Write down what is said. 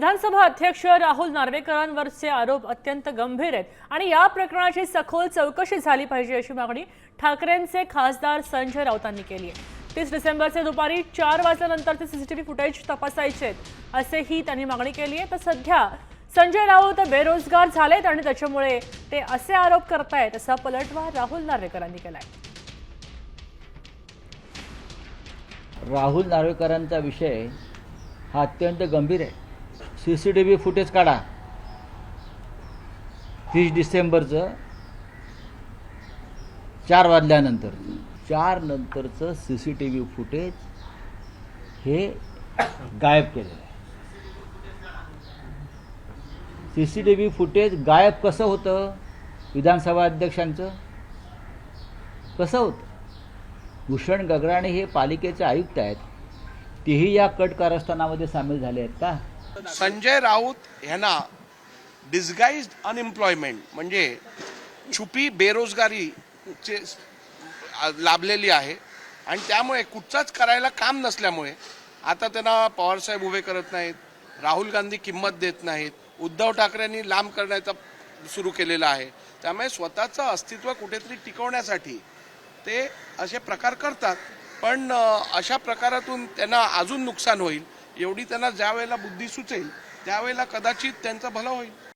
विधानसभा अध्यक्ष राहुल नार्वेकरांवरचे आरोप अत्यंत गंभीर आहेत आणि या प्रकरणाची सखोल चौकशी झाली पाहिजे अशी मागणी ठाकरेंचे खासदार संजय राऊतांनी केली आहे. तीस डिसेंबरचे दुपारी चार वाजल्यानंतरचे सीसीटीव्ही फुटेज तपासायचे आहेत असेही त्यांनी मागणी केली आहे. तर सध्या संजय राऊत बेरोजगार झालेत आणि त्याच्यामुळे ते असे आरोप करतायत असा पलटवार राहुल नार्वेकरांनी केलाय. राहुल नार्वेकरांचा विषय हा अत्यंत गंभीर आहे. C C T V footage काढा. तीस डिसेंबरचं चार वाजल्यानंतर. चार नंतरचं C C T V footage हे गायब केलेलं आहे. C C T V footage गायब कसं होतं? विधानसभा अध्यक्षांचं? कसं होतं? भूषण गगराणे हे पालिकेचे आयुक्त आहेत. तेही या कट कारस्थानामध्ये सामील झाले आहेत का? संजय राऊत ह्यांना डिस्गाईज अनएम्प्लॉयमेंट म्हणजे छुपी बेरोजगारीचे लाभलेली आहे. आणि त्यामुळे कुठचाच करायला काम नसल्यामुळे आता त्यांना पवारसाहेब उभे करत नाहीत राहुल गांधी किंमत देत नाहीत उद्धव ठाकरेंनी लांब करण्याचा सुरू केलेला आहे. त्यामुळे स्वतःचं अस्तित्व कुठेतरी टिकवण्यासाठी ते असे प्रकार करतात. पण अशा प्रकारातून त्यांना अजून नुकसान होईल. एवढी त्यांना ज्या वेळेला बुद्धी सुचेल त्यावेळेला कदाचित त्यांचं भलं होईल.